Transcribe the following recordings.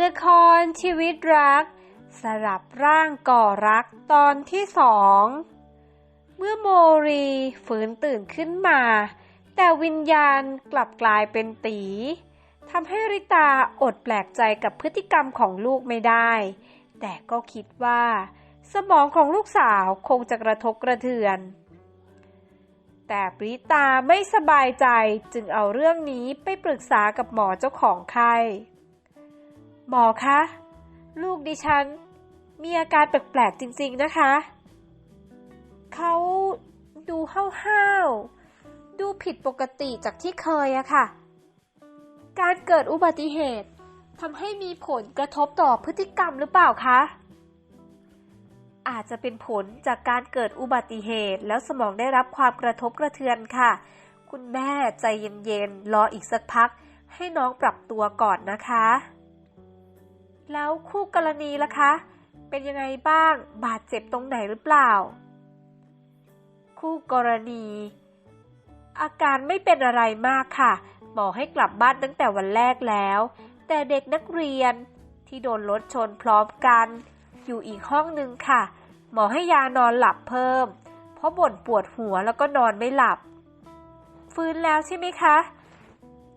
ละครชีวิตรัก สลับร่างก่อรักตอนที่สอง เมื่อโมรีฝืนตื่นขึ้นมา แต่วิญญาณกลับกลายเป็นตีทำให้ริตาอดแปลกใจกับพฤติกรรมของลูกไม่ได้ แต่ก็คิดว่า สมองของลูกสาวคงจะกระทบกระเทือน แต่ปริตาไม่สบายใจจึงเอาเรื่องนี้ไปปรึกษากับหมอเจ้าของไข้ หมอคะ ลูกดิฉัน มีอาการแปลกๆจริงๆนะคะ เขาดูห้าวๆ ดูผิดปกติจากที่เคยอะค่ะ การเกิดอุบัติเหตุทำให้มีผลกระทบต่อพฤติกรรมหรือเปล่าคะ อาจจะเป็นผลจากการเกิดอุบัติเหตุแล้วสมองได้รับความกระทบกระเทือนค่ะ คุณแม่ใจเย็นๆ รออีกสักพักให้น้องปรับตัวก่อนนะคะ แล้วคู่กรณีล่ะคะ เป็นยังไงบ้าง บาดเจ็บตรงไหนหรือเปล่า คู่กรณี อาการไม่เป็นอะไรมากค่ะหมอให้กลับบ้านตั้งแต่วันแรกแล้ว แต่เด็กนักเรียนที่โดนรถชนพร้อมกัน อยู่อีกห้องนึงค่ะ หมอให้ยานอนหลับเพิ่ม เพราะบ่นปวดหัวแล้วก็นอนไม่หลับ ฟื้นแล้วใช่ไหมคะ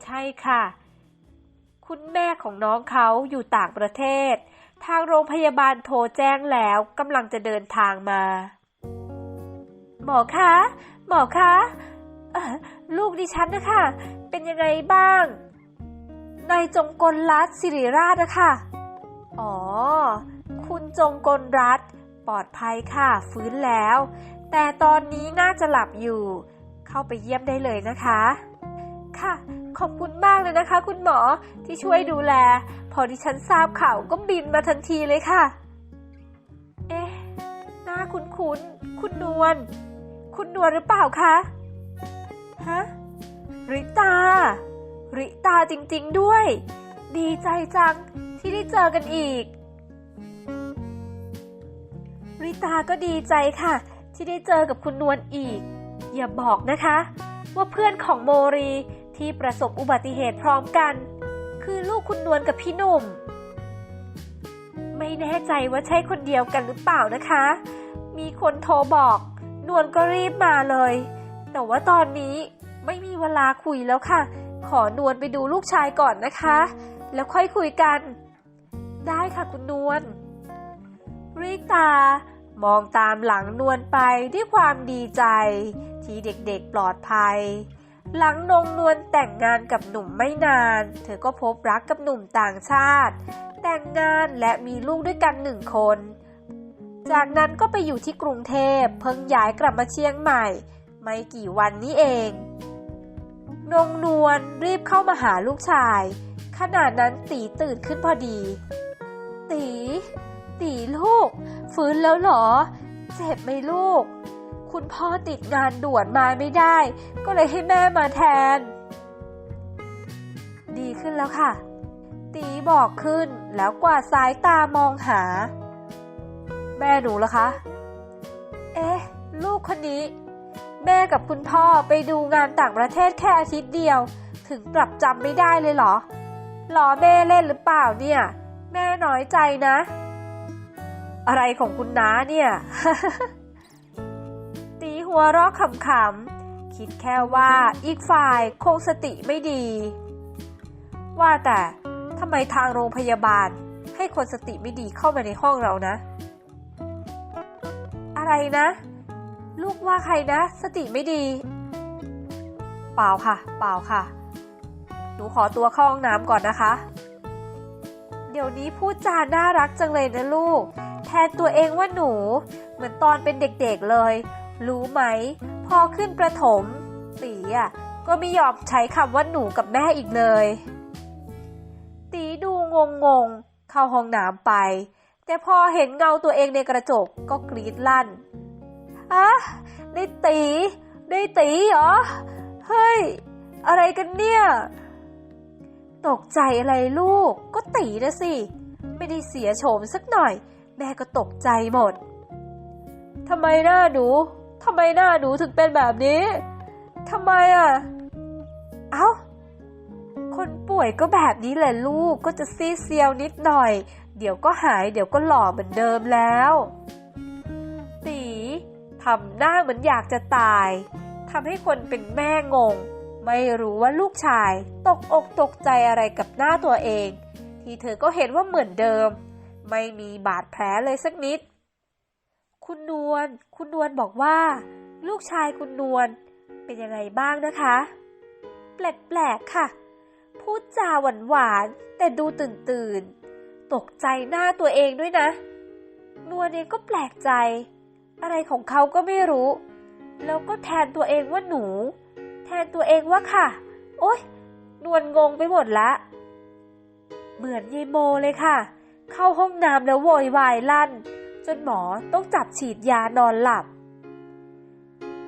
ใช่ค่ะ คุณแม่ของน้องเขาอยู่ต่างประเทศ ทางโรงพยาบาลโทรแจ้งแล้วกำลังจะเดินทางมา หมอคะ หมอคะ ลูกดิฉันนะคะ เป็นยังไงบ้างนายจงกลรัตสิริราชนะคะ อ๋อ คุณจงกลรัตปลอดภัยค่ะ ฟื้นแล้ว แต่ตอนนี้น่าจะหลับอยู่ เข้าไปเยี่ยมได้เลยนะคะ ค่ะ ขอบคุณมากเลยนะคะ คุณหมอที่ช่วยดูแล พอดิฉันทราบข่าวก็บินมาทันทีเลยค่ะ เอ๊ะหน้าคุ้นคุ้นๆคุณนวล คุณนวลหรือเปล่าคะ ฮะ ริตา ริตาจริงๆด้วย ดีใจจังที่ได้เจอกันอีก ริตาก็ดีใจค่ะ ที่ได้เจอกับคุณนวลอีก อย่าบอกนะคะ ว่าเพื่อนของโมรี ที่ประสบอุบัติเหตุพร้อมกัน คือลูกคุณนวลกับพี่หนุ่ม ไม่แน่ใจว่าใช่คนเดียวกันหรือเปล่านะคะ มีคนโทรบอก นวลก็รีบมาเลย แต่ว่าตอนนี้ไม่มีเวลาคุยแล้วค่ะ ขอนวลไปดูลูกชายก่อนนะคะ แล้วค่อยคุยกัน ได้ค่ะคุณนวลริตามองตามหลังนวลไปด้วยความดีใจ ที่เด็กๆปลอดภัย หลังนงนวลแต่งงานกับหนุ่มไม่นาน เธอก็พบรักกับหนุ่มต่างชาติ แต่งงานและมีลูกด้วยกันหนึ่งคน จากนั้นก็ไปอยู่ที่กรุงเทพเพิ่งย้ายกลับมาเชียงใหม่ ไม่กี่วันนี้เอง นงนวลรีบเข้ามาหาลูกชาย ขณะนั้นตีตื่นขึ้นพอดี ตี ตีลูก ฟื้นแล้วเหรอ เจ็บไหมลูก คุณพ่อติดงานด่วนมาไม่ได้ ก็เลยให้แม่มาแทน ดีขึ้นแล้วค่ะ ตีบอกขึ้นแล้วกวาดสายตามองหา แม่หนูล่ะคะ เอ๊ะ ลูกคนนี้ แม่กับคุณพ่อไปดูงานต่างประเทศแค่อาทิตย์เดียว ถึงปรับจำไม่ได้เลยเหรอหรอแม่เล่นหรือเปล่าเนี่ย แม่น้อยใจนะ อะไรของคุณน้าเนี่ย หัวเรอกขำๆ คิดแค่ว่าอีกฝ่ายคงสติไม่ดี ว่าแต่ทำไมทางโรงพยาบาลให้คนสติไม่ดีเข้ามาในห้องเรานะ อะไรนะ ลูกว่าใครนะ สติไม่ดี เปล่าค่ะ เปล่าค่ะ หนูขอตัวเข้าห้องน้ำก่อนนะคะ เดี๋ยวนี้พูดจาน่ารักจังเลยนะลูก แทนตัวเองว่าหนู เหมือนตอนเป็นเด็กๆเลย รู้ไหม พอขึ้นประถมตีอะก็ไม่ยอมใช้คำว่าหนูกับแม่อีกเลย ตีดูงงๆเข้าห้องน้ำไป แต่พอเห็นเงาตัวเองในกระจกก็กรีดลั่นอะได้ตีได้ตีเหรอ เฮ้ย อะไรกันเนี่ย ตกใจอะไรลูก ก็ตีนะสิ ไม่ได้เสียโฉมสักหน่อย แม่ก็ตกใจหมดทำไมหน้าหนู ทำไมหน้าหนูถึงเป็นแบบนี้ทำไมอะ เอ้า คนป่วยก็แบบนี้แหละลูกก็จะซีเซียวนิดหน่อย เดี๋ยวก็หายเดี๋ยวก็หล่อเหมือนเดิมแล้วตีทำหน้าเหมือนอยากจะตายทำให้คนเป็นแม่งง ไม่รู้ว่าลูกชายตกอกตกใจอะไรกับหน้าตัวเอง ที่เธอก็เห็นว่าเหมือนเดิม ไม่มีบาดแผลเลยสักนิด คุณนวล คุณนวลบอกว่า ลูกชายคุณนวลเป็นยังไงบ้างนะคะ แปลกๆค่ะ พูดจาหวานๆแต่ดูตื่นตื่นๆตกใจหน้าตัวเองด้วยนะ นวลเองก็แปลกใจ อะไรของเขาก็ไม่รู้ แล้วก็แทนตัวเองว่าหนู แทนตัวเองว่าค่ะ โอ๊ย นวลงงไปหมดละ เหมือนยายโมเลยค่ะ เข้าห้องน้ำแล้วโวยวายลั่น จนหมอต้องจับฉีดยานอนหลับ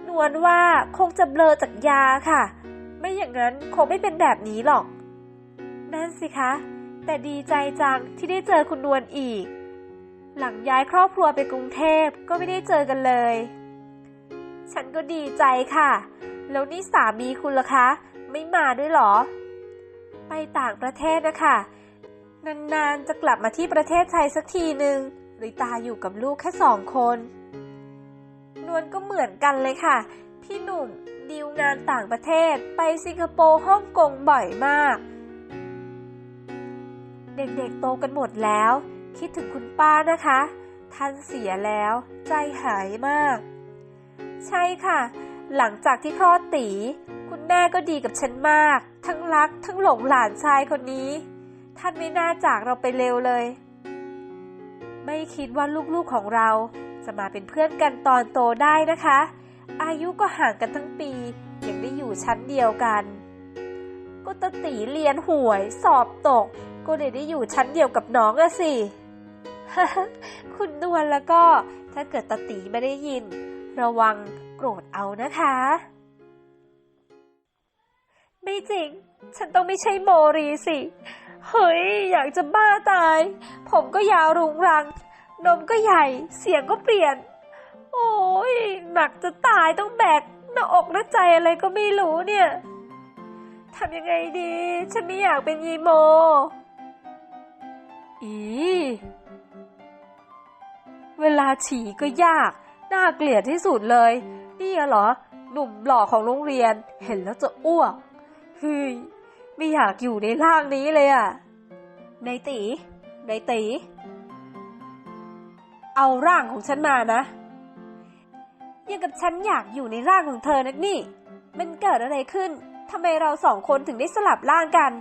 นวลว่าคงจะเบลอจากยาค่ะ ไม่อย่างนั้นคงไม่เป็นแบบนี้หรอก นั่นสิคะ แต่ดีใจจังที่ได้เจอคุณนวลอีก หลังย้ายครอบครัวไปกรุงเทพก็ไม่ได้เจอกันเลย ฉันก็ดีใจค่ะ แล้วนี่สามีคุณล่ะคะ ไม่มาด้วยหรอ ไปต่างประเทศนะคะนานๆจะกลับมาที่ประเทศไทยสักทีหนึ่ง ริตาอยู่กับลูกแค่สองคน นวลก็เหมือนกันเลยค่ะ พี่หนุ่มดีลงานต่างประเทศไปสิงคโปร์ฮ่องกงบ่อยมาก เด็กๆโตกันหมดแล้ว คิดถึงคุณป้านะคะ ท่านเสียแล้วใจหายมาก ใช่ค่ะ หลังจากที่คลอดตี คุณแม่ก็ดีกับฉันมาก ทั้งรักทั้งหลงหลานชายคนนี้ ท่านไม่น่าจากเราไปเร็วเลย ไม่คิดว่าลูกๆของเรา จะมาเป็นเพื่อนกันตอนโตได้นะคะ อายุก็ห่างกันทั้งปี ยังได้อยู่ชั้นเดียวกัน ก็ตตีเรียนหวย สอบตก ก็เลยได้อยู่ชั้นเดียวกับน้องอะสิ คุณนวลแล้วก็ถ้าเกิดตตีไม่ได้ยิน ระวังโกรธเอานะคะ ไม่จริง ฉันต้องไม่ใช่โมรีสิ เฮ้ย อยากจะบ้าตาย ผมก็ยาวรุงรัง นมก็ใหญ่ เสียงก็เปลี่ยน โอ้ยหนักจะตายต้องแบกหน้าอกหน้าใจอะไรก็ไม่รู้เนี่ยทำยังไงดี ฉันไม่อยากเป็นยีโม อี เวลาฉี่ก็ยาก น่าเกลียดที่สุดเลย นี่เหรอ หนุ่มหล่อของโรงเรียน เห็นแล้วจะอ้วกเฮ้ย ไม่อยากอยู่ในร่างนี้เลยอะนายตีนายตี เอาร่างของฉันมานะยังกับฉันอยากอยู่ในร่างของเธอนักนี่ มันเกิดอะไรขึ้นทำไมเราสองคนถึงได้สลับร่างกัน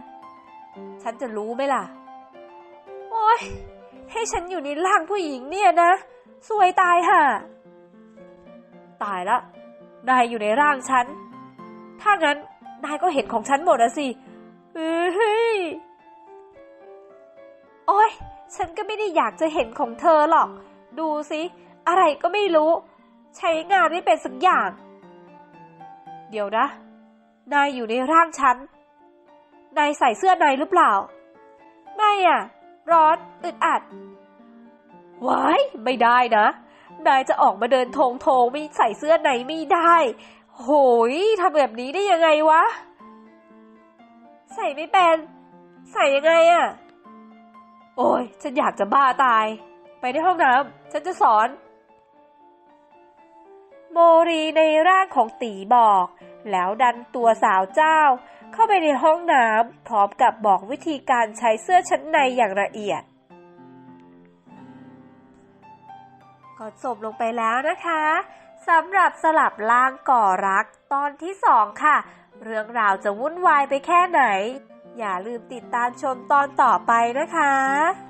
ฉันจะรู้ไหมล่ะ โอ๊ยให้ฉันอยู่ในร่างผู้หญิงเนี่ยนะ สวยตายห่าตายละ นายอยู่ในร่างฉัน ถ้างั้นนายก็เห็นของฉันหมดอะสิ เฮ้ย โอ๊ยฉันก็ไม่ได้อยากจะเห็นของเธอหรอก ดูสิ อะไรก็ไม่รู้ ใช้งานไม่เป็นสักอย่าง เดี๋ยวนะ นายอยู่ในร่างฉัน นายใส่เสื้อในหรือเปล่า ไม่อะ ร้อนอึดอัดว้ายไม่ได้นะ นายจะออกมาเดินทงโทงไม่ใส่เสื้อในไม่ได้ โหยทำแบบนี้ได้ยังไงวะ ใส่ไม่เป็น ใส่ยังไงอะโอ้ยฉันอยากจะบ้าตาย ไปในห้องน้ำฉันจะสอน โมรีในร่างของตีบอก แล้วดันตัวสาวเจ้า เข้าไปในห้องน้ำพร้อมกับบอกวิธีการใช้เสื้อชั้นในอย่างละเอียดก็จบลงไปแล้วนะคะสำหรับสลับล่างก่อรักตอนที่สองค่ะ เรื่องราวจะวุ่นวายไปแค่ไหน อย่าลืมติดตามชมตอนต่อไปนะคะ